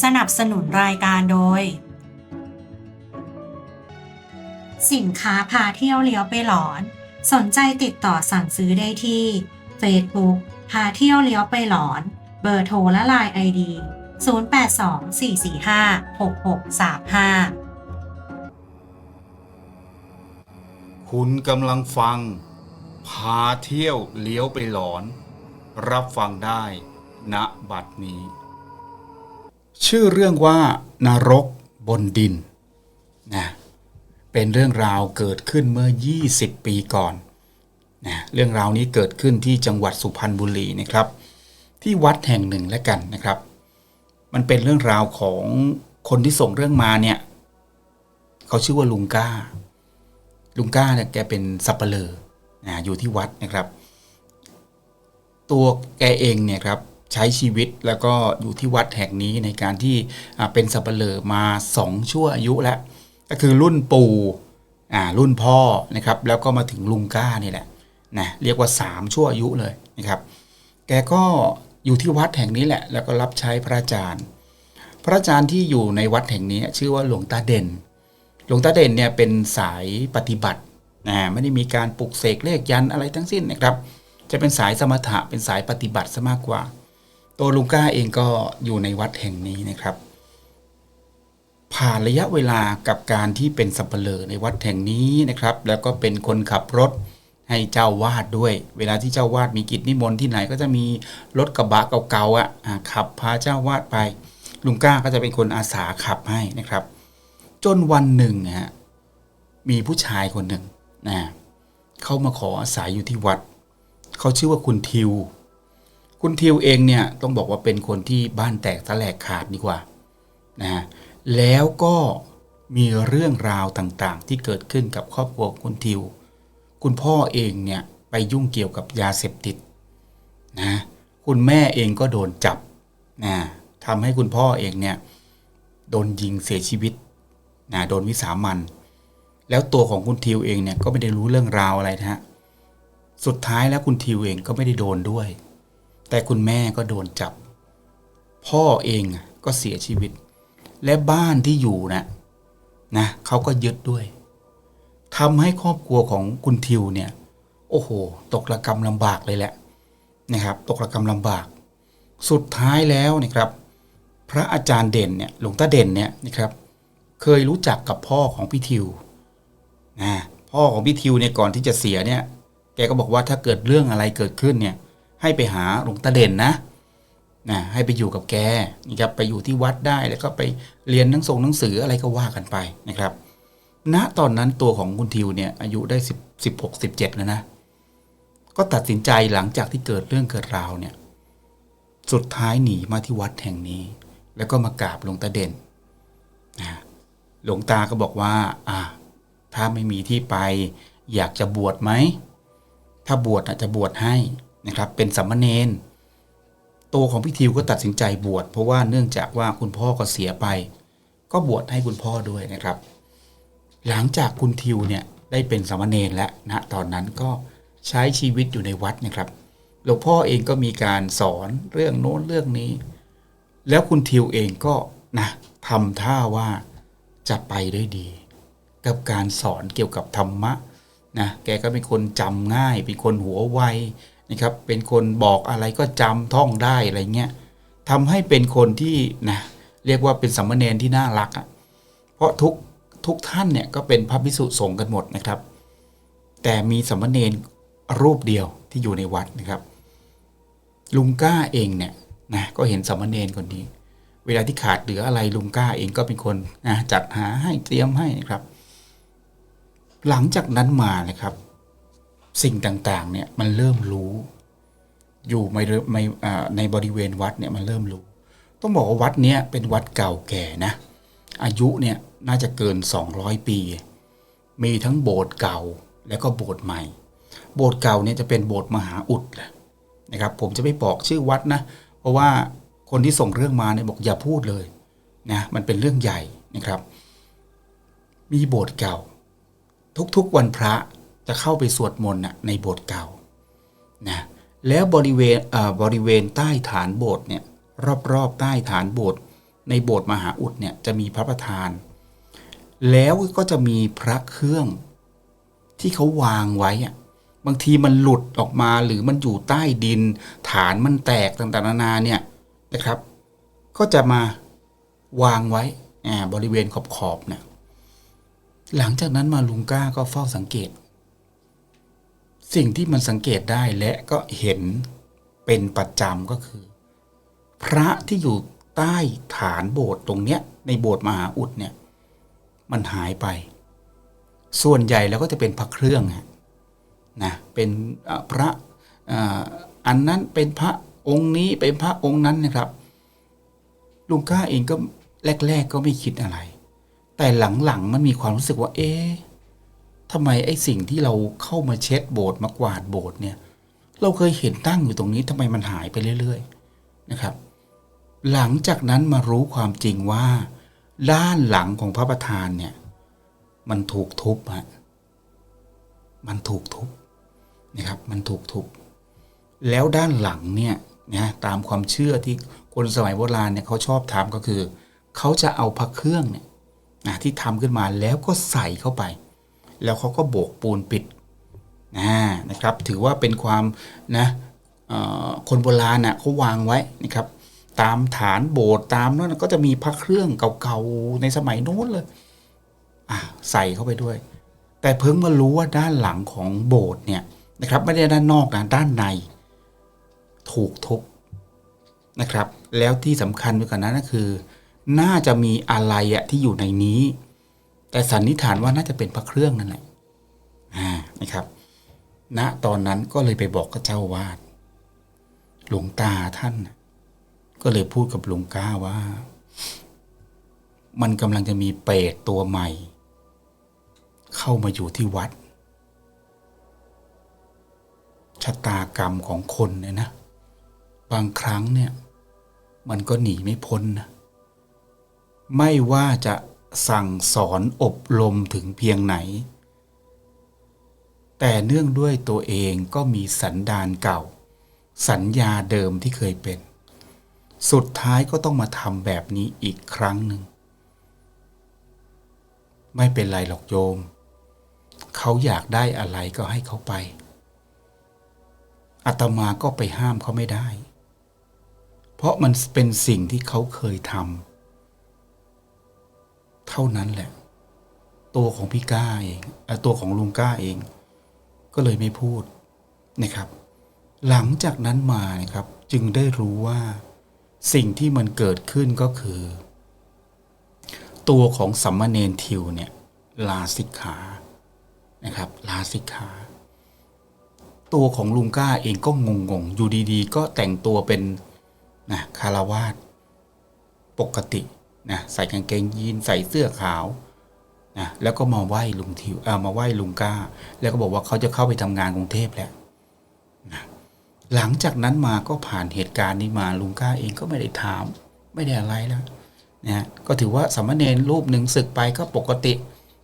สนับสนุนรายการโดย สินค้าพาเที่ยวเลี้ยวไปหลอน สนใจติดต่อสั่งซื้อได้ที่ Facebook พาเที่ยวเลี้ยวไปหลอน เบอร์โทรและไลน์ไอดี 0824456635 คุณกำลังฟัง พาเที่ยวเลี้ยวไปหลอน รับฟังได้ณบัดนี้ ชื่อเรื่องว่านรกบนดินนะเป็นเรื่องราวเกิดขึ้นเมื่อ 20 ปีก่อนนะเรื่องราวนี้เกิดขึ้นที่จังหวัดสุพรรณบุรีนะครับ ที่วัดแห่งหนึ่งแล้วกันนะครับ มันเป็นเรื่องราวของคนที่ส่งเรื่องมาเนี่ยเขาชื่อว่าลุงก้า ลุงก้าเนี่ยแกเป็นสับปะเลอนะอยู่ที่วัดนะครับ ตัวแกเองเนี่ยครับ ใช้ชีวิตแล้วก็อยู่ที่วัดแห่งนี้ในการที่เป็นสับปะเลอมาสองชั่วอายุแล้ว ก็คือรุ่นปู่รุ่นพ่อนะครับแล้วก็มาถึงลุงก้านี่แหละนะเรียกว่าสามชั่วอายุเลยนะครับ แกก็อยู่ที่วัดแห่งนี้แหละ แล้วก็รับใช้พระอาจารย์ พระอาจารย์ที่อยู่ในวัดแห่งนี้ ชื่อว่าหลวงตาเด่น หลวงตาเด่นเนี่ยเป็นสายปฏิบัตินะไม่ได้มีการปลุกเสกเลขยันอะไรทั้งสิ้นนะครับ จะเป็นสายสมถะเป็นสายปฏิบัติซะมากกว่า ตัวลุงก้าเองก็อยู่ในวัดแห่งนี้นะครับ ผ่านระยะเวลากับการที่เป็นสับปะเลอในวัดแห่งนี้นะครับ แล้วก็เป็นคนขับรถให้เจ้าวาดด้วย เวลาที่เจ้าวาดมีกิจนิมนต์ที่ไหนก็จะมีรถกระบะเก่าๆอะขับพาเจ้าวาดไป ลุงก้าก็จะเป็นคนอาสาขับให้นะครับ จนวันหนึ่งนะฮะมีผู้ชายคนหนึ่งนะเข้ามาขออาศัยอยู่ที่วัด เขาชื่อว่าคุณทิว คุณทิวเองเนี่ยต้องบอกว่าเป็นคนที่บ้านแตกแสลกขาดดีกว่านะฮะแล้วก็มีเรื่องราวต่างๆ ที่เกิดขึ้นกับครอบครัวคุณทิว คุณพ่อเองเนี่ยไปยุ่งเกี่ยวกับยาเสพติดนะคุณแม่เองก็โดนจับนะทำให้คุณพ่อเองเนี่ยโดนยิงเสียชีวิตนะโดนวิสามัน แล้วตัวของคุณทิวเองเนี่ยก็ไม่ได้รู้เรื่องราวอะไรนะฮะสุดท้ายแล้วคุณทิวเองก็ไม่ได้โดนด้วย แต่คุณแม่ก็โดนจับ พ่อเองก็เสียชีวิต และบ้านที่อยู่นะนะเขาก็ยึดด้วยทำให้ครอบครัวของคุณทิวเนี่ย โอ้โห ตกระกรรมลำบากเลยแหละนะครับ ตกระกรรมลำบาก สุดท้ายแล้วนะครับ พระอาจารย์เด่นเนี่ยหลวงตาเด่นเนี่ยนะครับ เคยรู้จักกับพ่อของพี่ทิวนะพ่อของพี่ทิวเนี่ยก่อนที่จะเสียเนี่ย แกก็บอกว่าถ้าเกิดเรื่องอะไรเกิดขึ้นเนี่ย ให้ไปหาหลวงตาเด่นนะนะให้ไปอยู่กับแกนะครับไปอยู่ที่วัดได้แล้วก็ไปเรียนหนังส่งหนังสืออะไรก็ว่ากันไปนะครับ ณตอนนั้นตัวของคุณทิวเนี่ยอายุได้สิบสิบหกสิบเจ็ดแล้วนะ ก็ตัดสินใจหลังจากที่เกิดเรื่องเกิดราวเนี่ย สุดท้ายหนีมาที่วัดแห่งนี้ แล้วก็มากราบหลวงตาเด่นนะหลวงตาก็บอกว่า อ่า ถ้าไม่มีที่ไป อยากจะบวชไหม ถ้าบวชอาจจะบวชให้ นะครับเป็นสัมมเนนตัวของพี่ทิวก็ตัดสินใจบวชเพราะว่าเนื่องจากว่าคุณพ่อก็เสียไป ก็บวชให้คุณพ่อด้วยนะครับ หลังจากคุณทิวเนี่ยได้เป็นสามเณรแล้วนะตอนนั้นก็ใช้ชีวิตอยู่ในวัดนะครับหลวงพ่อเองก็มีการสอนเรื่องโน้นเรื่องนี้ แล้วคุณทิวเองก็นะทำท่าว่าจะไปได้ดี กับการสอนเกี่ยวกับธรรมะนะแกก็เป็นคนจำง่ายเป็นคนหัวไว นะครับเป็นคนบอกอะไรก็จำท่องได้อะไรเงี้ยทำให้เป็นคนที่นะเรียกว่าเป็นสัมมเนรที่น่ารักอะ่ะเพราะทุกทุกท่านเนี่ยก็เป็นพระภิกษุสงฆ์กันหมดนะครับ แต่มีสัมมเนรรูปเดียวที่อยู่ในวัดนะครับ ลุงก้าเองเนี่ยนะก็เห็นสัมมเนรคนนี้ เวลาที่ขาดเหลืออะไรลุงก้าเองก็เป็นคนนะจัดหาให้เตรียมให้นะครับ หลังจากนั้นมานะครับ สิ่งต่างๆ เนี่ยมันเริ่มรู้ อยู่ในในบริเวณวัดเนี่ยมันเริ่มรู้ ต้องบอกว่าวัดเนี้ยเป็นวัดเก่าแก่นะ อายุเนี่ยน่าจะเกิน 200 ปี มีทั้งโบสถ์เก่าแล้วก็โบสถ์ใหม่ โบสถ์เก่าเนี่ยจะเป็นโบสถ์มหาอุดนะครับ ผมจะไม่บอกชื่อวัดนะ เพราะว่าคนที่ส่งเรื่องมาเนี่ยบอกอย่าพูดเลยนะมันเป็นเรื่องใหญ่นะครับ มีโบสถ์เก่า ทุกๆวันพระ จะเข้าไปสวดมนต์นในโบสถ์เก่านะแล้วบริเวณบริเวณใต้ฐานโบสถ์เนี่ยรอบๆใต้ฐานโบสถ์ในโบสถ์มหาอุดเนี่ยจะมีพระประธาน แล้วก็จะมีพระเครื่องที่เขาวางไว้อะบางทีมันหลุดออกมาหรือมันอยู่ใต้ดิน ฐานมันแตกต่างๆนานาเนี่ยนะครับ ก็จะมาวางไว้บริเวณขอบๆเนี่ยหลังจากนั้นมาลุงก้าก็เฝ้าสังเกต สิ่งที่มันสังเกตได้และก็เห็นเป็นประจำก็คือ พระที่อยู่ใต้ฐานโบสถ์ตรงเนี้ย ในโบสถ์มหาอุดเนี่ย มันหายไป ส่วนใหญ่แล้วก็จะเป็นพระเครื่องฮะนะเป็นพระอันนั้นเป็นพระองค์นี้เป็นพระองค์นั้นนะครับลุงก้าเองก็แรก ๆ ก็ไม่คิดอะไร แต่หลังๆมันมีความรู้สึกว่า เอ๊ะ ทำไมไอ้สิ่งที่เราเข้ามาเช็ดโบสถ์มากวาดโบสถ์เนี่ย เราเคยเห็นตั้งอยู่ตรงนี้ทำไมมันหายไปเรื่อย ๆนะครับ หลังจากนั้นมารู้ความจริงว่า ด้านหลังของพระประธานเนี่ย มันถูกทุบฮะมันถูกทุบนะครับ มันถูกทุบแล้วด้านหลังเนี่ยนะตามความเชื่อที่คนสมัยโบราณเนี่ยเขาชอบทำก็คือ เขาจะเอาพระเครื่องเนี่ยนะที่ทำขึ้นมาแล้วก็ใส่เข้าไป แล้วเขาก็โบกปูนปิดนะนะครับ ถือว่าเป็นความนะคนโบราณน่ะเขาวางไว้นะครับ ตามฐานโบสถ์ตามนั้นก็จะมีพระเครื่องเก่าๆในสมัยโน้นเลยอะใส่เข้าไปด้วย แต่เพิ่งมารู้ว่าด้านหลังของโบสถ์เนี่ยนะครับ ไม่ได้ด้านนอกนะด้านใน ถูกทุบนะครับ แล้วที่สำคัญไปกว่านั้นก็คือ น่าจะมีอะไรอะที่อยู่ในนี้ แต่สันนิษฐานว่าน่าจะเป็นพระเครื่องนั่นแหละอ่านะครับณตอนนั้นก็เลยไปบอกกับเจ้าวาดหลวงตาท่าน ก็เลยพูดกับหลวงก้าว่า มันกำลังจะมีเปรตตัวใหม่ เข้ามาอยู่ที่วัด ชะตากรรมของคนเนี่ยนะ บางครั้งเนี่ย มันก็หนีไม่พ้นนะไม่ว่าจะ สั่งสอนอบรมถึงเพียงไหน แต่เนื่องด้วยตัวเองก็มีสันดานเก่า สัญญาเดิมที่เคยเป็น สุดท้ายก็ต้องมาทำแบบนี้อีกครั้งหนึ่ง ไม่เป็นไรหรอกโยม เขาอยากได้อะไรก็ให้เขาไปอาตมาก็ไปห้ามเขาไม่ได้ เพราะมันเป็นสิ่งที่เขาเคยทำ เท่านั้นแหละ ตัวของพี่ก้าเองอตัวของลุงก้าเอง ก็เลยไม่พูดนะครับ หลังจากนั้นมานะครับ จึงได้รู้ว่า สิ่งที่มันเกิดขึ้นก็คือ ตัวของสัมมาเนนทิวเนี่ย ลาสิกขานะครับ ลาสิกขาตัวของลุงก้าเองก็งงงๆอยู่ดีๆ ก็แต่งตัวเป็นนะคารวาสปกติ นะใส่กางเกงยีนใส่เสื้อขาวนะแล้วก็มาไหว้ลุงทิวเออมาไหว้ลุงก้า แล้วก็บอกว่าเขาจะเข้าไปทำงานกรุงเทพแล้วนะหลังจากนั้นมาก็ผ่านเหตุการณ์นี้มาลุงก้าเองก็ไม่ได้ถาม ไม่ได้อะไรแล้วนะก็ถือว่าสามเณรรูปหนึ่งศึกไปก็ปกติ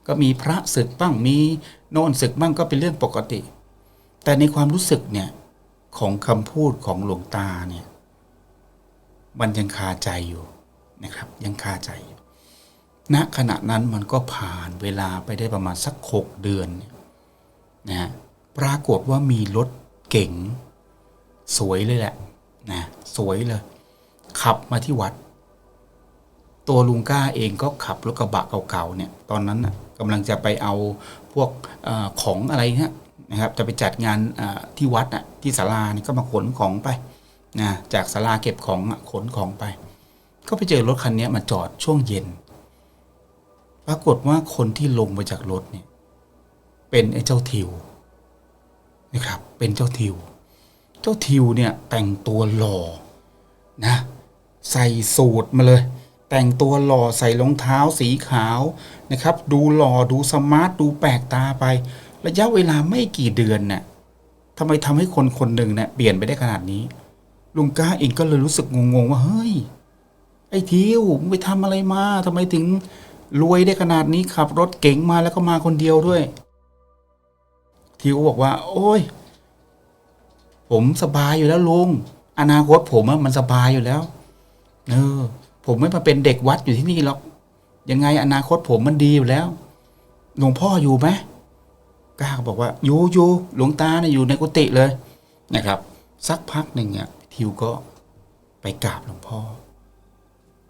ก็มีพระศึกบ้างมีโน่นศึกบ้างก็เป็นเรื่องปกติ แต่ในความรู้สึกเนี่ยของคำพูดของหลวงตาเนี่ย มันยังคาใจอยู่ นะครับ ยังคาใจอยู่ณขณะนั้นมันก็ผ่านเวลาไปได้ประมาณสักหกเดือนนะฮะปรากฏว่ามีรถเก๋งสวยเลยแหละนะสวยเลย ขับมาที่วัด ตัวลุงก้าเองก็ขับรถกระบะเก่าๆเนี่ย ตอนนั้นนะกำลังจะไปเอาพวกอของอะไรเนี่ยนะครับ จะไปจัดงานที่วัดอะที่ศาลาเนี่ยก็มาขนของไปนะจากศาลาเก็บของขนของไป ก็ไปเจอรถคันนี้มาจอดช่วงเย็น ปรากฏว่าคนที่ลงมาจากรถเนี่ย เป็นไอ้เจ้าทิวนะครับ เป็นเจ้าทิว เจ้าทิวเนี่ยแต่งตัวหล่อนะ ใส่สูทมาเลย แต่งตัวหล่อใส่รองเท้าสีขาวนะครับ ดูหล่อดูสมาร์ทดูแปลกตาไป ระยะเวลาไม่กี่เดือนน่ะทำไมทำให้คนคนหนึ่งเนี่ยเปลี่ยนไปได้ขนาดนี้ ลุงก้าเองก็เลยรู้สึกงงๆว่าเฮ้ย ไอ้ทิวมึงไปทำอะไรมาทำไมถึงรวยได้ขนาดนี้ขับรถเก๋งมาแล้วก็มาคนเดียวด้วย ทิวก็บอกว่า โอ้ย ผมสบายอยู่แล้วลุงอนาคตผมอะมันสบายอยู่แล้ว เออ ผมไม่มาเป็นเด็กวัดอยู่ที่นี่หรอกยังไงอนาคตผมมันดีอยู่แล้วหลวงพ่ออยู่ไหมก้าก็บอกว่าอยู่อยู่หลวงตาเนี่ยอยู่ในกุฏิเลยนะครับ สักพักหนึ่งอะทิวก็ไปกราบหลวงพ่อ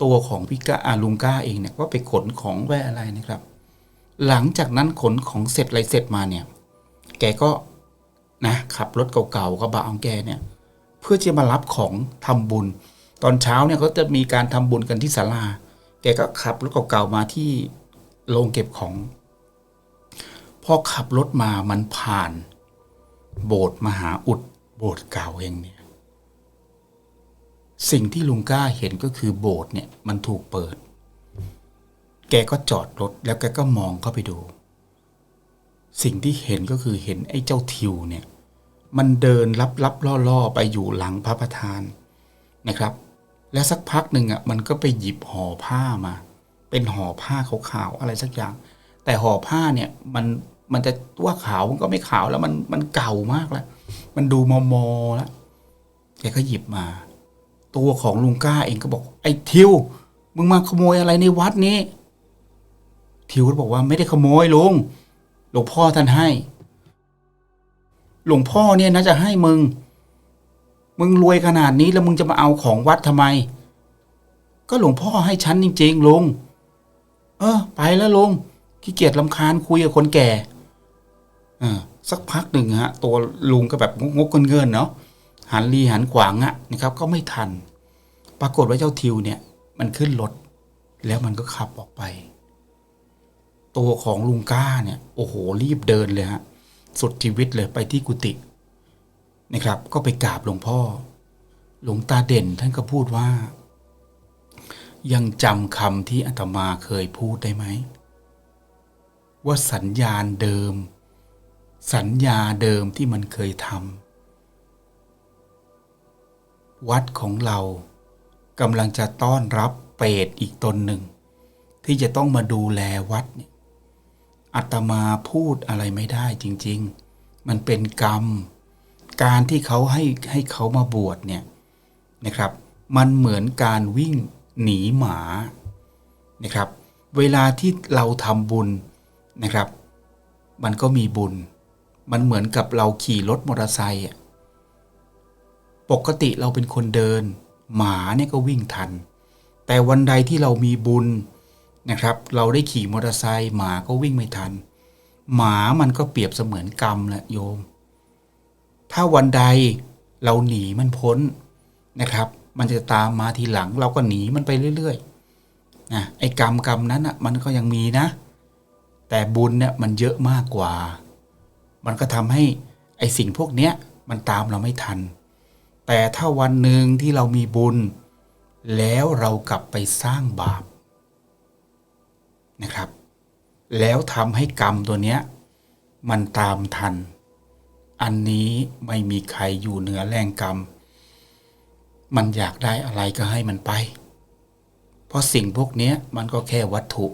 ตัวของพี่กาอาลุงก้าเองเนี่ยก็ไปขนของแวะอะไรนะครับ หลังจากนั้นขนของเสร็จอะไรเสร็จมาเนี่ย แกก็นะขับรถเก่าๆกระบะของแกเนี่ย เพื่อจะมารับของทำบุญ ตอนเช้าเนี่ยเขาจะมีการทำบุญกันที่ศาลา แกก็ขับรถเก่าๆมาที่โรงเก็บของ พอขับรถมามันผ่าน โบสถ์มหาอุดโบสถ์เก่าเองเนี่ย สิ่งที่ลุงก้าเห็นก็คือโบสถ์เนี่ยมันถูกเปิด แกก็จอดรถแล้วแกก็มองเข้าไปดู สิ่งที่เห็นก็คือเห็นไอ้เจ้าทิวเนี่ย มันเดินลับลับล่อล่อๆไปอยู่หลังพระประธานนะครับ แล้วสักพักหนึ่งอะมันก็ไปหยิบห่อผ้ามา เป็นห่อผ้าขาวๆอะไรสักอย่าง แต่ห่อผ้าเนี่ยมันมันจะว่าขาวมันก็ไม่ขาวแล้วมันมันเก่ามากแล้ว มันดูมอมอแล้วแกก็หยิบมา ตัวของลุงก้าเองก็บอก ไอ้ทิว มึงมาขโมยอะไรในวัดนี้ ทิวก็บอกว่าไม่ได้ขโมยลุงหลวงพ่อท่านให้ หลวงพ่อเนี่ยนะจะให้มึง มึงรวยขนาดนี้แล้วมึงจะมาเอาของวัดทำไม ก็หลวงพ่อให้ฉันจริงๆลุงเออ ไปแล้วลุงขี้เกียจลำคาญคุยกับคนแก่เออสักพักหนึ่งฮะ ตัวลุงก็แบบงกๆเงินเนาะ หันรีหันขวางอะนะครับ ก็ไม่ทัน ปรากฏว่าเจ้าทิวเนี่ย มันขึ้นรถแล้วมันก็ขับออกไป ตัวของลุงก้าเนี่ย โอ้โหรีบเดินเลยฮะสุดชีวิตเลยไปที่กุฏินะครับ ก็ไปกราบหลวงพ่อ หลวงตาเด่นท่านก็พูดว่า ยังจำคำที่อาตมาเคยพูดได้ไหม ว่าสัญญาณเดิม สัญญาเดิมที่มันเคยทำ วัดของเรากำลังจะต้อนรับเปรตอีกตนหนึ่ง ที่จะต้องมาดูแลวัดเนี่ยอาตมาพูดอะไรไม่ได้จริง ๆ มันเป็นกรรม การที่เขาให้ให้เขามาบวชเนี่ยนะครับ มันเหมือนการวิ่งหนีหมานะครับ เวลาที่เราทำบุญนะครับ มันก็มีบุญ มันเหมือนกับเราขี่รถมอเตอร์ไซค์ ปกติเราเป็นคนเดิน หมาเนี่ยก็วิ่งทัน แต่วันใดที่เรามีบุญนะครับ เราได้ขี่มอเตอร์ไซค์หมาก็วิ่งไม่ทัน หมามันก็เปรียบเสมือนกรรมแหละโยม ถ้าวันใดเราหนีมันพ้นนะครับ มันจะตามมาทีหลัง เราก็หนีมันไปเรื่อยๆนะไอ้กรรมกรรมนั้นอะมันก็ยังมีนะ แต่บุญเนี่ยมันเยอะมากกว่า มันก็ทำให้ไอ้สิ่งพวกเนี้ยมันตามเราไม่ทัน แต่ถ้าวันหนึ่งที่เรามีบุญ แล้วเรากลับไปสร้างบาปนะครับ แล้วทำให้กรรมตัวเนี้ย มันตามทัน อันนี้ไม่มีใครอยู่เหนือแรงกรรม มันอยากได้อะไรก็ให้มันไป เพราะสิ่งพวกเนี้ยมันก็แค่วัตถุ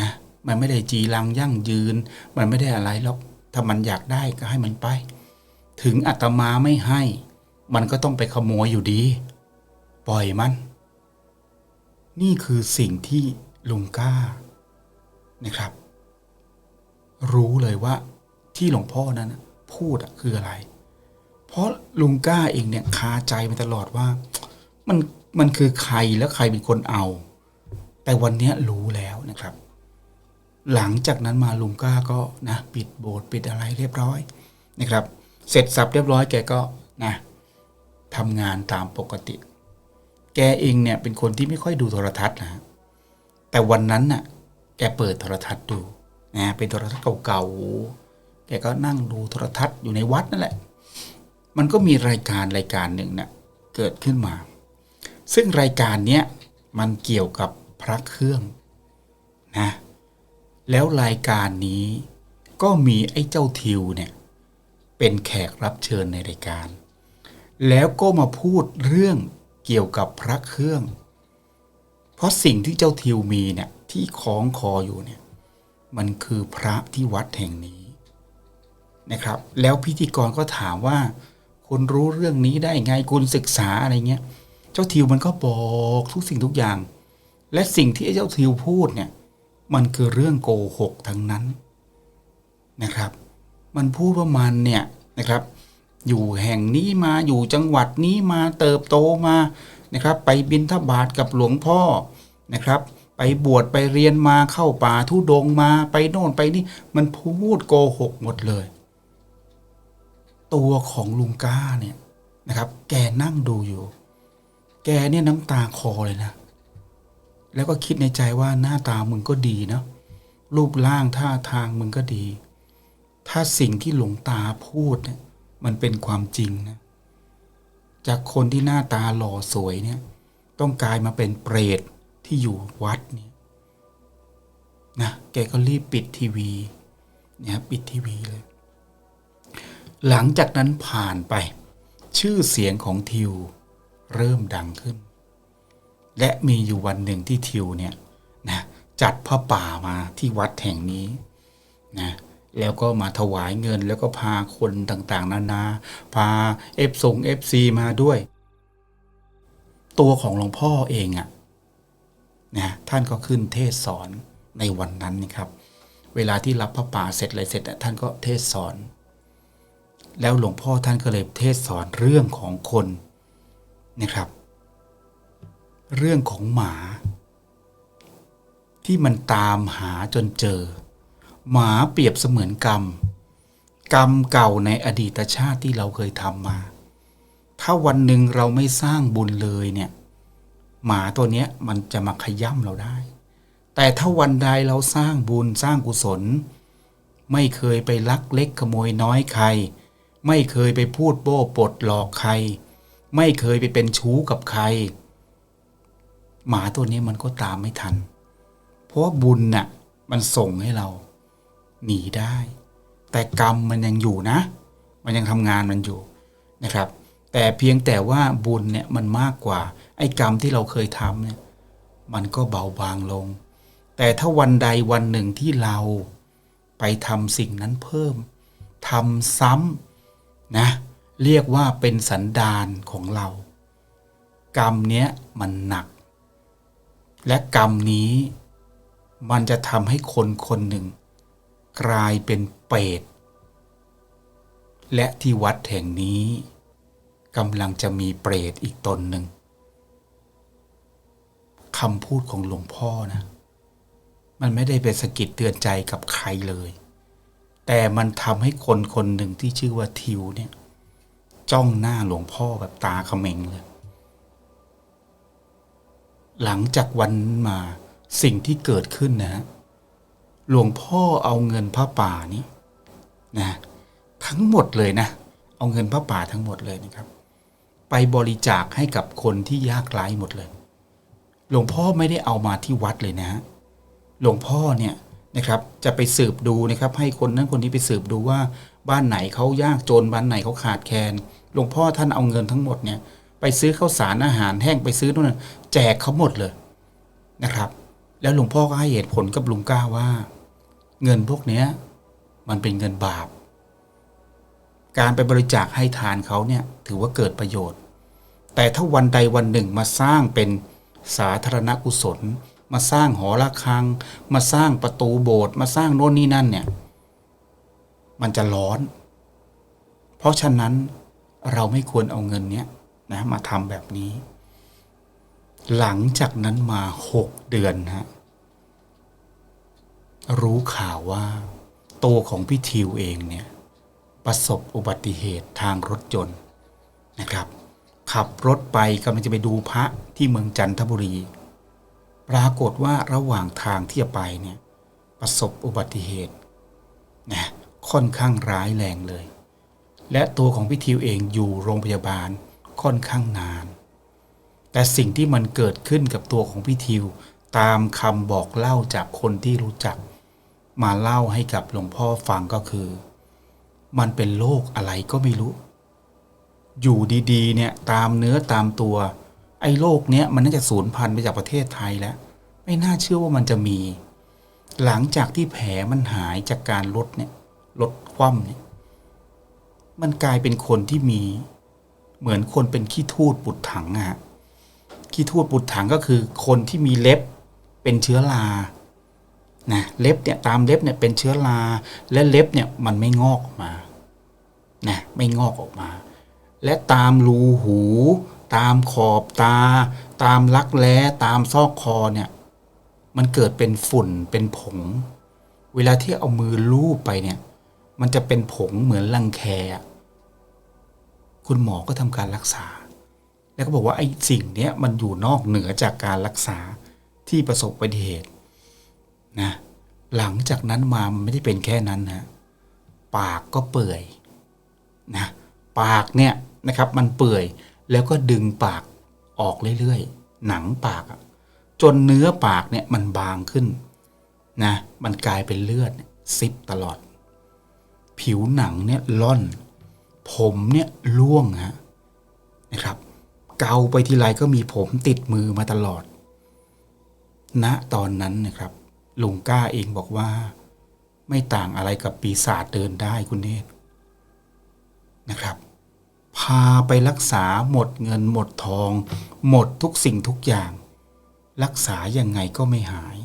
นะมันไม่ได้จีรังยั่งยืน มันไม่ได้อะไรหรอก ถ้ามันอยากได้ก็ให้มันไป ถึงอาตมาไม่ให้ มันก็ต้องไปขโมยอยู่ดี ปล่อยมัน นี่คือสิ่งที่ลุงก้านะครับ รู้เลยว่าที่หลวงพ่อนั้นพูดคืออะไร เพราะลุงก้าเองเนี่ยคาใจมาตลอดว่า มันมันคือใครแล้วใครเป็นคนเอา แต่วันนี้รู้แล้วนะครับ หลังจากนั้นมาลุงก้าก็นะ ปิดโบสถ์ปิดอะไรเรียบร้อยนะครับ เสร็จสับเรียบร้อยแกก็นะ ทำงานตามปกติ แกเองเนี่ยเป็นคนที่ไม่ค่อยดูโทรทัศน์นะ แต่วันนั้นน่ะ แกเปิดโทรทัศน์ดูนะเป็นโทรทัศน์เก่าๆ แกก็นั่งดูโทรทัศน์อยู่ในวัดนั่นแหละ มันก็มีรายการรายการหนึ่งเนะ่ะเกิดขึ้นมา ซึ่งรายการเนี้ยมันเกี่ยวกับพระเครื่องนะ แล้วรายการนี้ก็มีไอ้เจ้าทิวเนี่ยเป็นแขกรับเชิญในรายการ แล้วก็มาพูดเรื่องเกี่ยวกับพระเครื่อง เพราะสิ่งที่เจ้าทิวมีเนี่ยที่คล้องคออยู่เนี่ยมันคือพระที่วัดแห่งนี้นะครับ แล้วพิธีกรก็ถามว่าคุณรู้เรื่องนี้ได้ไงคุณศึกษาอะไรเงี้ย เจ้าทิวมันก็บอกทุกสิ่งทุกอย่าง และสิ่งที่เจ้าทิวพูดเนี่ยมันคือเรื่องโกหกทั้งนั้นนะครับ มันพูดว่ามันเนี่ยนะครับ อยู่แห่งนี้มาอยู่จังหวัดนี้มาเติบโตมานะครับ ไปบินทบาทกับหลวงพ่อนะครับ ไปบวชไปเรียนมาเข้าป่าทุดงมาไปโน่นไปนี่มันพูดโกหกหมดเลย ตัวของลุงก้าเนี่ยนะครับ แกนั่งดูอยู่ แกเนี่ยน้ำตาคลอเลยนะ แล้วก็คิดในใจว่าหน้าตามึงก็ดีนะรูปร่างท่าทางมึงก็ดี ถ้าสิ่งที่หลวงตาพูดเนี่ย มันเป็นความจริงนะจากคนที่หน้าตาหล่อสวยเนี่ย ต้องกลายมาเป็นเปรตที่อยู่วัดเนี่ยนะแกก็รีบปิดทีวีเนี่ยปิดทีวีเลย หลังจากนั้นผ่านไป ชื่อเสียงของทิวเริ่มดังขึ้น และมีอยู่วันหนึ่งที่ทิวเนี่ยนะจัดพระป่ามาที่วัดแห่งนี้นะ แล้วก็มาถวายเงินแล้วก็พาคนต่างๆ นานา พาเอฟซงเอฟซีมาด้วย ตัวของหลวงพ่อเองอะ่ะนะท่านก็ขึ้นเทศสอนในวันนั้นนะครับ เวลาที่รับพระป่าเสร็จอะไรเสร็จอะท่านก็เทศสอน แล้วหลวงพ่อท่านก็เลยเทศสอนเรื่องของคนนะครับ เรื่องของหมา ที่มันตามหาจนเจอ หมาเปรียบเสมือนกรรม กรรมเก่าในอดีตชาติที่เราเคยทำมา ถ้าวันหนึ่งเราไม่สร้างบุญเลยเนี่ย หมาตัวเนี้ยมันจะมาขย้ำเราได้ แต่ถ้าวันใดเราสร้างบุญสร้างกุศล ไม่เคยไปลักเล็กขโมยน้อยใคร ไม่เคยไปพูดโบ้ปดหลอกใคร ไม่เคยไปเป็นชู้กับใคร หมาตัวนี้มันก็ตามไม่ทัน เพราะบุญน่ะมันส่งให้เรา หนีได้ แต่กรรมมันยังอยู่นะ มันยังทำงานมันอยู่นะครับ แต่เพียงแต่ว่าบุญเนี่ยมันมากกว่า ไอ้กรรมที่เราเคยทำเนี่ยมันก็เบาบางลง แต่ถ้าวันใดวันหนึ่งที่เราไปทำสิ่งนั้นเพิ่มทำซ้ำนะ เรียกว่าเป็นสันดานของเรา กรรมเนี้ยมันหนัก และกรรมนี้ มันจะทำให้คนคนหนึ่ง กลายเป็นเปรตและที่วัดแห่งนี้กำลังจะมีเปรตอีกตนหนึ่งคำพูดของหลวงพ่อนะ มันไม่ได้เป็นสกิดเตือนใจกับใครเลย แต่มันทำให้คนคนหนึ่งที่ชื่อว่าทิวเนี่ย จ้องหน้าหลวงพ่อแบบตาเขม็งเลย หลังจากวันนั้นมาสิ่งที่เกิดขึ้นนะฮะ หลวงพ่อเอาเงินพระป่านี้นะทั้งหมดเลยนะ เอาเงินพระป่าทั้งหมดเลยนะครับ ไปบริจาคให้กับคนที่ยากไร้หมดเลย หลวงพ่อไม่ได้เอามาที่วัดเลยนะฮะหลวงพ่อเนี่ยนะครับจะไปสืบดูนะครับ ให้คนนั้นคนนี้ไปสืบดูว่า บ้านไหนเขายากจนบ้านไหนเขาขาดแคลนหลวงพ่อท่านเอาเงินทั้งหมดเนี่ยไปซื้อข้าวสารอาหารแห้งไปซื้อนู่นนนแจกเขาหมดเลยนะครับ แล้วหลวงพ่อก็ให้เหตุผลกับลุงก้าว่า เงินพวกนี้มันเป็นเงินบาป การไปบริจาคให้ทานเขาเนี่ยถือว่าเกิดประโยชน์ แต่ถ้าวันใดวันหนึ่งมาสร้างเป็นสาธารณกุศล มาสร้างหอระฆัง มาสร้างประตูโบสถ์มาสร้างโน่นนี่นั่นเนี่ยมันจะร้อน เพราะฉะนั้นเราไม่ควรเอาเงินเนี้ยนะมาทำแบบนี้ หลังจากนั้นมาหกเดือนฮะ รู้ข่าวว่า ตัวของพี่ทิวเองเนี่ยประสบอุบัติเหตุทางรถยนต์นะครับ ขับรถไปกำลังจะไปดูพระที่เมืองจันทบุรี ปรากฏว่าระหว่างทางที่จะไปเนี่ยประสบอุบัติเหตุนะค่อนข้างร้ายแรงเลย และตัวของพี่ทิวเองอยู่โรงพยาบาลค่อนข้างนาน แต่สิ่งที่มันเกิดขึ้นกับตัวของพี่ทิวตามคำบอกเล่าจากคนที่รู้จัก มาเล่าให้กับหลวงพ่อฟังก็คือ มันเป็นโรคอะไรก็ไม่รู้ อยู่ดีๆ เนี่ยตามเนื้อตามตัว ไอ้โรคเนี้ยมันน่าจะสูญพันธุ์ไปจากประเทศไทยแล้ว ไม่น่าเชื่อว่ามันจะมี หลังจากที่แผลมันหายจากการลดเนี่ยลดคว่ำเนี่ยมันกลายเป็นคนที่มี เหมือนคนเป็นขี้ทูดปุดถังอะฮะขี้ทูดปุดถังก็คือคนที่มีเล็บเป็นเชื้อรา นะเล็บเนี่ยตามเล็บเนี่ยเป็นเชื้อราและเล็บเนี่ยมันไม่งอกออกมานะไม่งอกออกมา และตามรูหู ตามขอบตา ตามรักแร้ตามซอกคอเนี่ยมันเกิดเป็นฝุ่นเป็นผง เวลาที่เอามือลูบไปเนี่ย มันจะเป็นผงเหมือนรังแคคุณหมอก็ทำการรักษา แล้วก็บอกว่าไอ้สิ่งเนี้ยมันอยู่นอกเหนือจากการรักษาที่ประสบอุบัติเหตุ นะหลังจากนั้นมามันไม่ได้เป็นแค่นั้นนะปากก็เปื่อยนะปากเนี่ยนะครับมันเปื่อยแล้วก็ดึงปากออกเรื่อยๆ หนังปากจนเนื้อปากเนี่ยมันบางขึ้นนะมันกลายเป็นเลือดซิบตลอด ผิวหนังเนี่ยล่อน ผมเนี่ยร่วงฮะนะครับ เกาไปทีไรก็มีผมติดมือมาตลอดณตอนนั้นนะครับ ลุงก้าเองบอกว่า ไม่ต่างอะไรกับปีศาจเดินได้คุณเนตรนะครับ พาไปรักษาหมดเงินหมดทอง หมดทุกสิ่งทุกอย่าง รักษายังไงก็ไม่หาย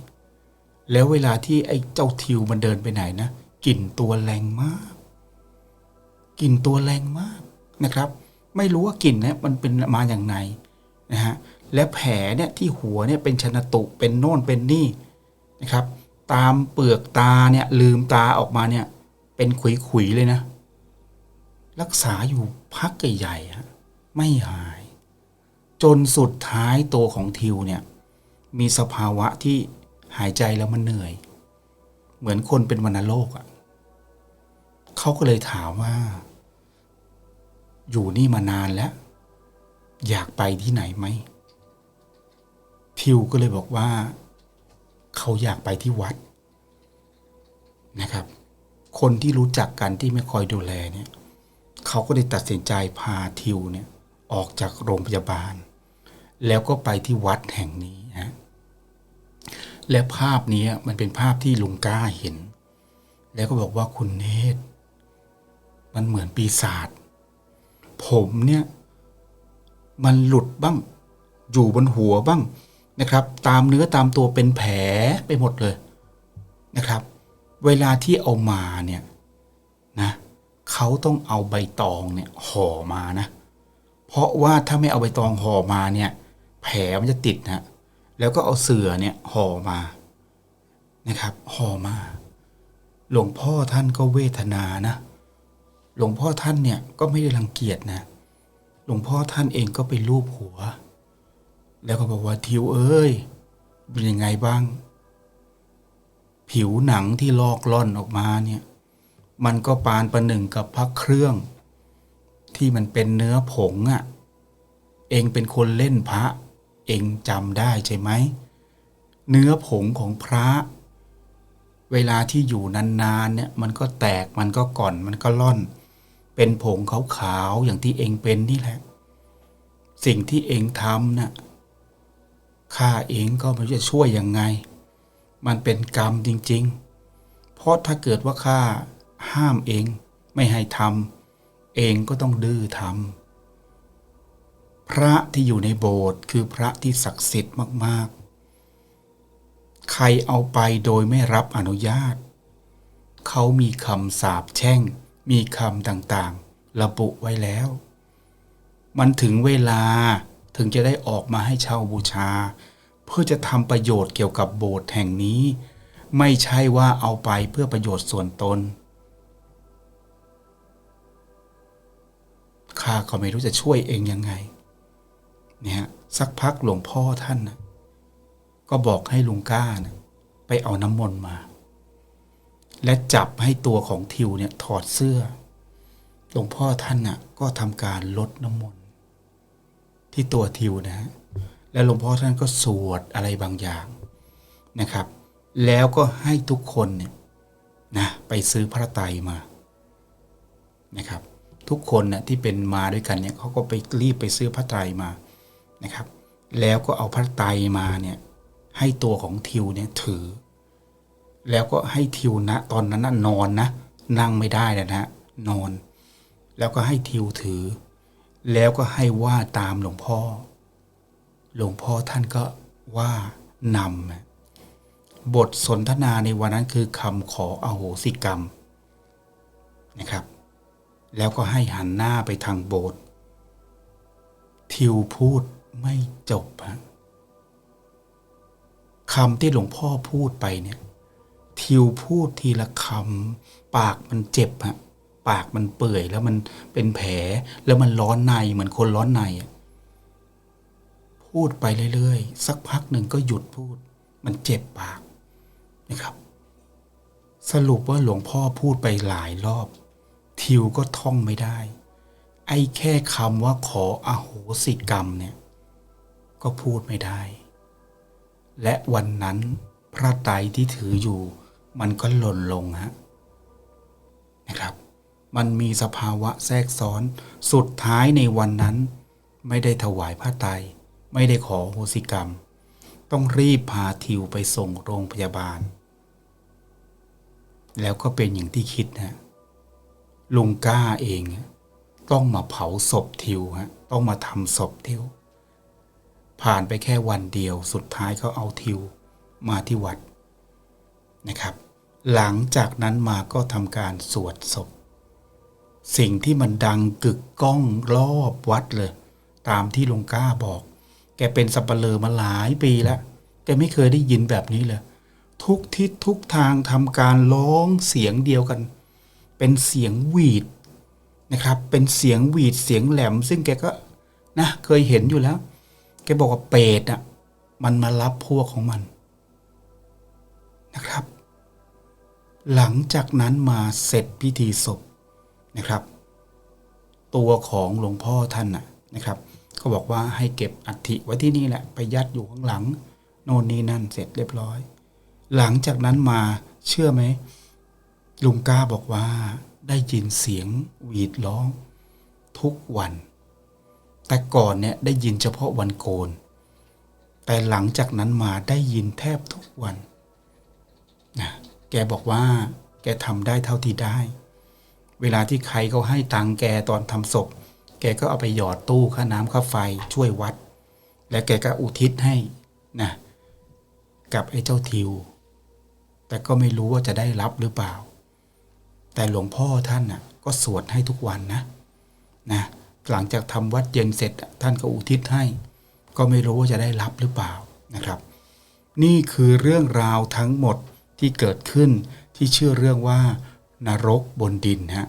แล้วเวลาที่ไอ้เจ้าทิวมันเดินไปไหนนะกลิ่นตัวแรงมากกลิ่นตัวแรงมากนะครับ ไม่รู้ว่ากลิ่นเนี่ยมันเป็นมาอย่างไงนะฮะและแผลเนี่ยที่หัวเนี่ยเป็นชนตุเป็นโน่นเป็นนี่ นะครับ ตามเปลือกตาเนี่ยลืมตาออกมาเนี่ย เป็นขุยๆเลยนะ รักษาอยู่พักใหญ่ๆฮะไม่หาย จนสุดท้ายตัวของทิวเนี่ย มีสภาวะที่หายใจแล้วมันเหนื่อย เหมือนคนเป็นวัณโรคอะ่ะเขาก็เลยถามว่า อยู่นี่มานานแล้ว อยากไปที่ไหนไหม ทิวก็เลยบอกว่า เขาอยากไปที่วัดนะครับ คนที่รู้จักกันที่ไม่คอยดูแลเนี่ยเขาก็เลยตัดสินใจพาทิวเนี่ยออกจากโรงพยาบาล แล้วก็ไปที่วัดแห่งนี้ฮะและภาพนี้มันเป็นภาพที่ลุงก้าเห็น แล้วก็บอกว่าคุณเนตมันเหมือนปีศาจผมเนี่ย มันหลุดบ้าง อยู่บนหัวบ้าง นะครับ ตามเนื้อตามตัวเป็นแผลไปหมดเลยนะครับ เวลาที่เอามาเนี่ยนะเขาต้องเอาใบตองเนี่ยห่อมานะ เพราะว่าถ้าไม่เอาใบตองห่อมาเนี่ย แผลมันจะติดนะแล้วก็เอาเสื่อเนี่ยห่อมานะครับห่อมา หลวงพ่อท่านก็เวทนานะ หลวงพ่อท่านเนี่ยก็ไม่ได้รังเกียจนะ หลวงพ่อท่านเองก็ไปลูบหัว แล้วก็บอกว่าทิวเอ้ยเป็นยังไงบ้าง ผิวหนังที่ลอกล่อนออกมาเนี่ย มันก็ปานประหนึ่งกับพระเครื่อง ที่มันเป็นเนื้อผงอะ่ะ เองเป็นคนเล่นพระ เองจำได้ใช่ไหม เนื้อผงของพระ เวลาที่อยู่นานๆเนี่ย มันก็แตกมันก็ก่อนมันก็ล่อน เป็นผงขาวๆอย่างที่เองเป็นนี่แหละ สิ่งที่เองทำน่ะ ข้าเองก็ไม่รู้จะช่วยยังไง มันเป็นกรรมจริง ๆ เพราะถ้าเกิดว่าข้าห้ามเองไม่ให้ทำเองก็ต้องดื้อทำพระที่อยู่ในโบสถ์คือพระที่ศักดิ์สิทธิ์มาก ๆ ใครเอาไปโดยไม่รับอนุญาต เขามีคำสาปแช่ง มีคำต่างๆ ระบุไว้แล้ว มันถึงเวลา ถึงจะได้ออกมาให้เช่าบูชา เพื่อจะทำประโยชน์เกี่ยวกับโบสถ์แห่งนี้ ไม่ใช่ว่าเอาไปเพื่อประโยชน์ส่วนตนข้าก็ไม่รู้จะช่วยเองยังไง เนี่ยสักพักหลวงพ่อท่านนะก็บอกให้ลุงก้านะไปเอาน้ำมนต์มา และจับให้ตัวของทิวเนี่ยถอดเสื้อ หลวงพ่อท่านน่ะก็ทำการลดน้ำมนต์ ที่ตัวทิวนะฮะแล้วหลวงพ่อท่านก็สวดอะไรบางอย่างนะครับ แล้วก็ให้ทุกคนเนี่ยนะไปซื้อพระไตรมานะครับ ทุกคนนะที่เป็นมาด้วยกันเนี่ยเขาก็ไปรีบไปซื้อพระไตรมานะครับ แล้วก็เอาพระไตรมาเนี่ยให้ตัวของทิวเนี่ยถือ แล้วก็ให้ทิวนะตอนนั้นนะนอนนะนั่งไม่ได้แล้วนะนอน แล้วก็ให้ทิวถือ แล้วก็ให้ว่าตามหลวงพ่อ หลวงพ่อท่านก็ว่านำบทสนทนาในวันนั้นคือคำขออโหสิกรรมนะครับ แล้วก็ให้หันหน้าไปทางโบสถ์ทิวพูดไม่จบฮะคำที่หลวงพ่อพูดไปเนี่ย ทิวพูดทีละคำปากมันเจ็บฮะ ปากมันเปื่อยแล้วมันเป็นแผลแล้วมันร้อนในเหมือนคนร้อนในพูดไปเรื่อยๆ สักพักหนึ่งก็หยุดพูด มันเจ็บปากนะครับ สรุปว่าหลวงพ่อพูดไปหลายรอบ ทิวก็ท่องไม่ได้ ไอ้แค่คำว่าขออโหสิกรรมเนี่ย ก็พูดไม่ได้ และวันนั้นพระไตรที่ถืออยู่ มันก็หล่นลงฮะนะครับ มันมีสภาวะแทรกซ้อน สุดท้ายในวันนั้น ไม่ได้ถวายพระไตรไม่ได้ขอโหสิกรรม ต้องรีบพาทิวไปส่งโรงพยาบาล แล้วก็เป็นอย่างที่คิดนะลุงก้าเองต้องมาเผาศพทิวฮะต้องมาทำศพทิว ผ่านไปแค่วันเดียวสุดท้ายเขาเอาทิวมาที่วัดนะครับ หลังจากนั้นมาก็ทำการสวดศพ สิ่งที่มันดังกึกก้องรอบวัดเลย ตามที่ลุงก้าบอก แกเป็นสับเปลอมาหลายปีแล้วแกไม่เคยได้ยินแบบนี้เลย ทุกทิศทุกทางทำการร้องเสียงเดียวกัน เป็นเสียงหวีดนะครับ เป็นเสียงหวีดเสียงแหลม ซึ่งแกก็นะเคยเห็นอยู่แล้ว แกบอกว่าเปรตอะมันมารับพวกของมันนะครับ หลังจากนั้นมาเสร็จพิธีศพ นะครับ ตัวของหลวงพ่อท่านน่ะนะครับก็บอกว่าให้เก็บอัฐิไว้ที่นี่แหละไปยัดอยู่ข้างหลัง โน่นนี่นั่นเสร็จเรียบร้อย หลังจากนั้นมาเชื่อไหมลุงก้าบอกว่าได้ยินเสียงหวีดร้อง ทุกวัน แต่ก่อนเนี่ยได้ยินเฉพาะวันโกน แต่หลังจากนั้นมาได้ยินแทบทุกวันนะแกบอกว่า แกทำได้เท่าที่ได้ เวลาที่ใครเขาให้ตังแกตอนทำศพ แกก็เอาไปหยอดตู้ค่าน้ำค่าไฟช่วยวัด และแกก็อุทิศให้นะกับไอ้เจ้าทิว แต่ก็ไม่รู้ว่าจะได้รับหรือเปล่า แต่หลวงพ่อท่านน่ะก็สวดให้ทุกวันนะนะหลังจากทำวัดเย็นเสร็จท่านก็อุทิศให้ ก็ไม่รู้ว่าจะได้รับหรือเปล่านะครับ นี่คือเรื่องราวทั้งหมดที่เกิดขึ้นที่เชื่อเรื่องว่า นรกบนดินฮะ